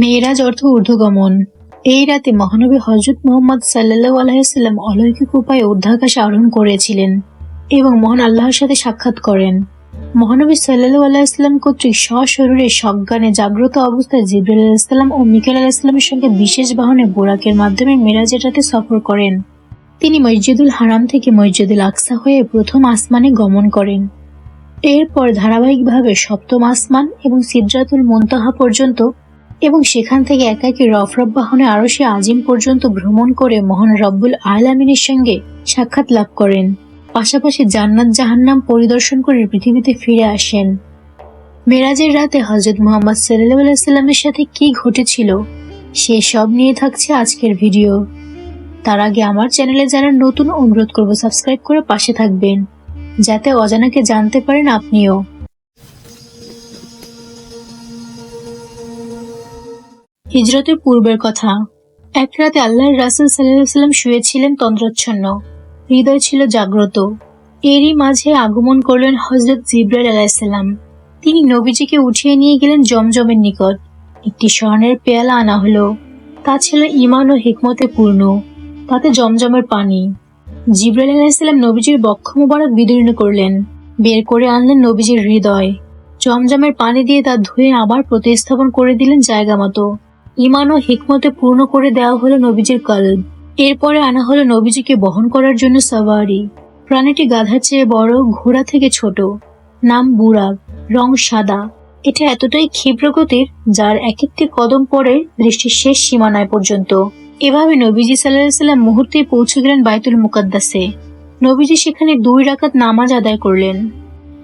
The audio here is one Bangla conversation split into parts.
মেয়েরাজ অর্থ ঊর্ধ্বগমন। এই রাতে মহানবী হজরত মোহাম্মদ সাল্লাহ আলাইসাল্লাম অলৌকিক উপায়ে ঊর্ধ্বাকাশে আরোহণ করেছিলেন এবং মহান আল্লাহর সাথে সাক্ষাৎ করেন। মহানবী সাল্লাহ আলাইসাল্লাম কর্তৃক সশরীরে সজ্ঞানে জাগ্রত অবস্থায় জিব্রাইল আলাইসাল্লাম ও মিকাল আলাইসাল্লামের সঙ্গে বিশেষ বাহনে বোরাকের মাধ্যমে মেরাজের রাতে সফর করেন। তিনি মসজিদুল হারাম থেকে মসজিদুল আকসা হয়ে প্রথম আসমানে গমন করেন। এরপর ধারাবাহিকভাবে সপ্তম আসমান এবং সিদ্রাতুল মুনতাহা পর্যন্ত এবং সেখান থেকে একাকী রফরফ বাহনে আরও সে আজিম পর্যন্ত ভ্রমণ করে মহান রব্বুল আলামিনের সঙ্গে সাক্ষাৎ লাভ করেন। পাশাপাশি জান্নাত জাহান্নাম পরিদর্শন করে পৃথিবীতে ফিরে আসেন। মেরাজের রাতে হজরত মোহাম্মদ সাল্লাহ সাল্লামের সাথে কি ঘটেছিল, সে সব নিয়ে থাকছে আজকের ভিডিও। তার আগে আমার চ্যানেলে যারা নতুন অনুরোধ করব, সাবস্ক্রাইব করে পাশে থাকবেন। যাতে অজানাকে জানতে পারেন আপনিও। হিজরতের পূর্বের কথা। এক রাতে আল্লাহর রাসুল সাল্লাম শুয়েছিলেন তন্দ্রচ্ছন্ন। হৃদয় ছিল জাগ্রত। এরই মাঝে আগমন করলেন হজরত জিব্রাইল আলাইসাল্লাম তিনি নবীজিকে উঠিয়ে নিয়ে গেলেন জমজমের নিকট। একটি স্বর্ণের পেয়ালা আনা হলো। তা ছিল ইমান ও হিকমতে পূর্ণ। তাতে জমজমের পানি। জিব্রাইল আলাইসাল্লাম নবীজির বক্ষ মুবারক বিদীর্ণ করলেন। বের করে আনলেন নবীজির হৃদয়। জমজমের পানি দিয়ে তা ধুয়ে আবার প্রতিস্থাপন করে দিলেন জায়গা মতো। ইমান ও হিকমতে পূর্ণ করে দেওয়া হলো নবীজির কলব এরপরে আনা হলো নবীজিকে বহন করার জন্য সাওয়ারি। প্রাণীটি গাধার চেয়ে বড়, ঘোড়া থেকে ছোট। নাম বুরাক রং সাদা। এটা এতটাই ক্ষিপ্র গতির, যার এক একটি কদম পরে দৃষ্টির শেষ সীমানায় পর্যন্ত। এভাবে নবীজি সাল্লাহ সাল্লাম মুহূর্তে পৌঁছে গেলেন বাইতুল মুকাদ্দাসে। নবীজি সেখানে দুই রাকাত নামাজ আদায় করলেন।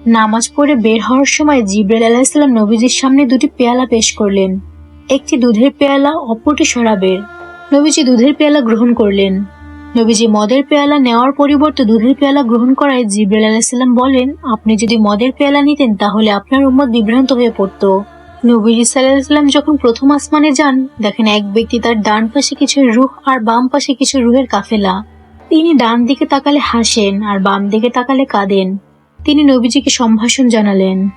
নামাজ পড়ে বের হওয়ার সময় জিব্রাইল আলাহিসাল্লাম নবীজির সামনে দুটি পেয়ালা পেশ করলেন। একটি দুধের পেয়ালা অপরটি শরাবের। নবীজি দুধের পেয়ালা গ্রহণ করলেন। নবীজি মদের পেয়ালা নেওয়ার পরিবর্তে দুধের পেয়ালা গ্রহণ করায় জিব্রাইল আলাহিসাল্লাম বলেন, আপনি যদি মদের পেয়ালা নিতেন, তাহলে আপনার উম্মত বিভ্রান্ত হয়ে পড়ত। নবীজি সাল্লাম যখন প্রথম আসমানে যান, দেখেন এক ব্যক্তি তার ডান পাশে কিছু রুহ আর বাম পাশে কিছু রুহের কাফেলা। তিনি ডান দিকে তাকালে হাসেন আর বাম দিকে তাকালে কাঁদেন। তিনি নবীজিকে সম্ভাষণ জানালেন।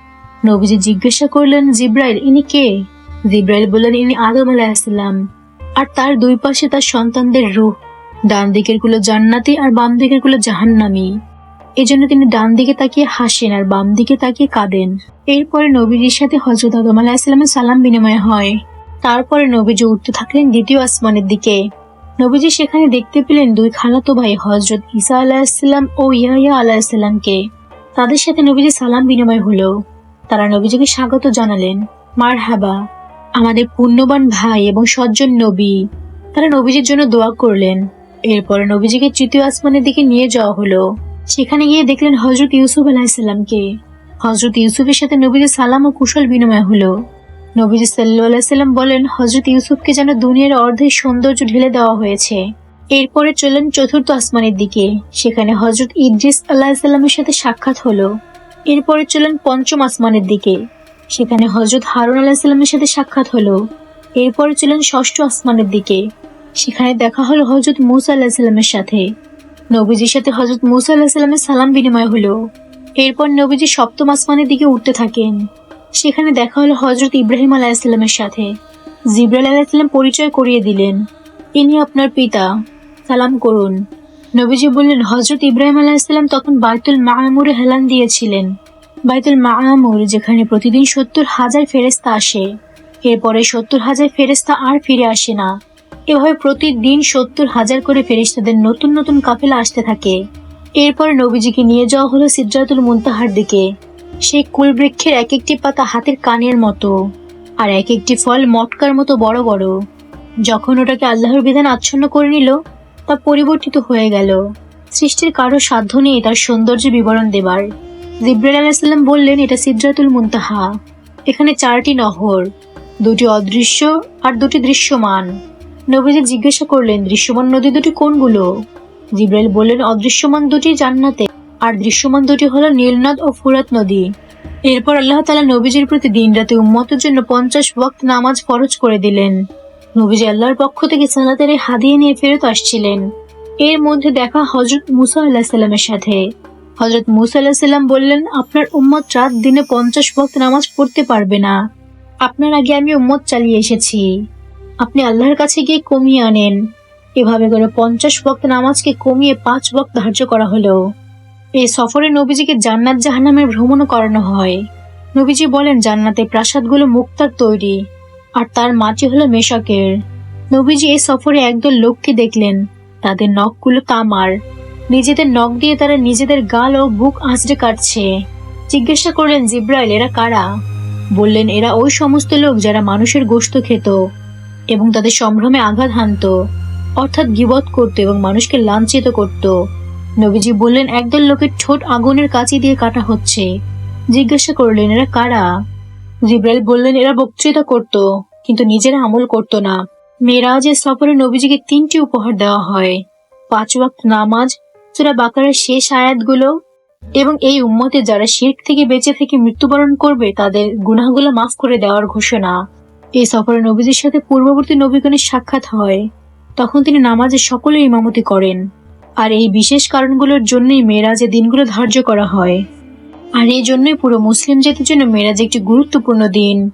নবীজি জিজ্ঞাসা করলেন, জিব্রাইল, ইনি কে? জিব্রাইল বললেন, ইনি আদম আলাহিসাল্লাম আর তার দুই পাশে তার সন্তানদের রূহ। ডান দিকেরগুলো জান্নাতি আর বাম দিকেরগুলো জাহান্নামি। এজন্য তিনি ডান দিকে তাকিয়ে হাসেন আর বাম দিকে তাকিয়ে কাঁদেন। এরপরে নবীজির সাথে হজরত আদম আলাহিসাল্লামের সালাম বিনিময় হয়। তারপরে নবীজি উঠতে থাকলেন দ্বিতীয় আসমানের দিকে। নবীজি সেখানে দেখতে পেলেন দুই খালাতো ভাই হজরত ঈসা আলাহিসাল্লাম ও ইয়াহিয়া আলাহিসাল্লামকে তাদের সাথে নবীজি সালাম বিনিময় হলো। তারা নবীজিকে স্বাগত জানালেন। মার হাবা আমাদের পুণ্যবান ভাই এবং সজ্জন নবী। তারা নবীজির জন্য দোয়া করলেন। এরপরে নবীজিকে তৃতীয় আসমানের দিকে নিয়ে যাওয়া হলো। সেখানে গিয়ে দেখলেন হজরত ইউসুফ আলাহিসাল্লামকে হজরত ইউসুফের সাথে নবীজির সালাম ও কুশল বিনিময় হলো। নবীজি সাল্লাহ সাল্লাম বলেন হজরত ইউসুফকে যেন দুনিয়ার অর্ধেক সৌন্দর্য ঢেলে দেওয়া হয়েছে। এরপরে চলেন চতুর্থ আসমানের দিকে। সেখানে হজরত ইদ্রিস আল্লাহ সাল্লামের সাথে সাক্ষাৎ হলো। এরপরে চলেন পঞ্চম আসমানের দিকে। সেখানে হজরত হারুন আল্লাহ সাল্লামের সাথে সাক্ষাৎ হলো। এরপরে ছিলেন ষষ্ঠ আসমানের দিকে। সেখানে দেখা হলো হজরত মুসা আল্লাহ সাল্লামের সাথে। নবীজির সাথে হজরত মুসা আল্লাহ সাল্লামের সালাম বিনিময় হলো। এরপর নবীজি সপ্তম আসমানের দিকে উঠতে থাকেন। সেখানে দেখা হলো হজরত ইব্রাহিম আলাহিসাল্লামের সাথে। জিব্রাইল আলাহিসাল্লাম পরিচয় করিয়ে দিলেন। ইনি আপনার পিতা। সালাম করুন। নবীজি বললেন হজরত ইব্রাহিম আলাহিসাল্লাম তখন বাইতুল মায়ামুরে হেলান দিয়েছিলেন। বাইতুল মায়ামুর যেখানে প্রতিদিন সত্তর হাজার ফেরেস্তা আসে। এরপরে সত্তর হাজার ফেরেস্তা আর ফিরে আসে না। এভাবে প্রতিদিন সত্তর হাজার করে ফেরেস্তাদের নতুন নতুন কাফেলা আসতে থাকে। এরপরে নবীজিকে নিয়ে যাওয়া হলো সিদ্ধাতুল মুনতাহার দিকে। সেই কুলবৃক্ষের এক একটি পাতা হাতের কানের মতো, আর এক একটি ফল মটকার মতো বড় বড়। যখন ওটাকে আল্লাহর বিধান আচ্ছন্ন করে নিল, তা পরিবর্তিত হয়ে গেল। সৃষ্টির কারও সাধ্য নেই তার সৌন্দর্য বিবরণ দেবার। জিব্রাইল আলাইসাল্লাম বললেন, এটা সিদ্রাতুল মুনতাহা। এখানে চারটি নহর, দুটি অদৃশ্য আর দুটি দৃশ্যমান। নবীজি জিজ্ঞাসা করলেন, দৃশ্যমান নদী দুটি কোনগুলো? জিব্রাইল বললেন, অদৃশ্যমান দুটি জান্নাতে, আর দৃশ্যমান দুটি হলো নীলনদ ও ফুরাত নদী। এরপর আল্লাহ তালা নবীজির প্রতি দিন রাতে উম্মতের জন্য পঞ্চাশ ওয়াক্ত নামাজ ফরজ করে দিলেন। নবীজি আল্লাহর পক্ষ থেকে সালাতের হাদিয়ে নিয়ে ফেরত আসছিলেন। এর মধ্যে দেখা হজরত মুসা আল্লাহ সাল্লামের সাথে। হজরত মুসা আল্লাহ সাল্লাম বললেন, আপনার উম্মত রাত দিনে পঞ্চাশ ভক্ত নামাজ পড়তে পারবে না। আপনার আগে আমি উম্মত চালিয়ে এসেছি। আপনি আল্লাহর কাছে গিয়ে কমিয়ে আনেন। এভাবে করে পঞ্চাশ ভক্ত নামাজকে কমিয়ে পাঁচ বক্ত ধার্য করা হলো। এই সফরে নবীজিকে জান্নাত জাহান্নামের ভ্রমণও করানো হয়। নবীজি বলেন, জান্নাতে প্রাসাদগুলো মুক্তার তৈরি, আর তার মাটি হলো মেশকের। নবীজি এই সফরে একদল লোককে দেখলেন। তাদের নখগুলো তামার। নিজেদের নখ দিয়ে তারা নিজেদের গাল ও বুক আঁচড়ে কাটছে। জিজ্ঞাসা করলেন, জিব্রাইল, এরা কারা? বললেন, এরা ওই সমস্ত লোক যারা মানুষের গোশত খেত এবং তাদের সম্ভ্রমে আঘাত হানত, অর্থাৎ গিবত করত এবং মানুষকে লাঞ্ছিত করত। নবীজি বললেন, একদল লোকের ঠোঁট আগুনের কাঁচি দিয়ে কাটা হচ্ছে। জিজ্ঞাসা করলেন, এরা কারা? জিব্রাইল বললেন, এরা বক্তৃতা করত, কিন্তু নিজেরা আমল করত না। মেয়েরাজের সফরে নবীজিকে তিনটি উপহার দেওয়া হয়। পাঁচ ওয়াক্ত নামাজ সুরা বাকারের শেষ আয়াতগুলো এবং এই উম্মতে যারা শির্ক থেকে বেঁচে থেকে মৃত্যুবরণ করবে, তাদের গুনাহগুলো মাফ করে দেওয়ার ঘোষণা। এই সফরে নবীজির সাথে পূর্ববর্তী নবীগণের সাক্ষাৎ হয়। তখন তিনি নামাজের সকলে ইমামতি করেন। আর এই বিশেষ কারণগুলোর জন্যই মেয়েরাজে দিনগুলো ধার্য করা হয়। আর এই জন্যই পুরো মুসলিম জাতির জন্য মেয়েরাজ একটি গুরুত্বপূর্ণ দিন।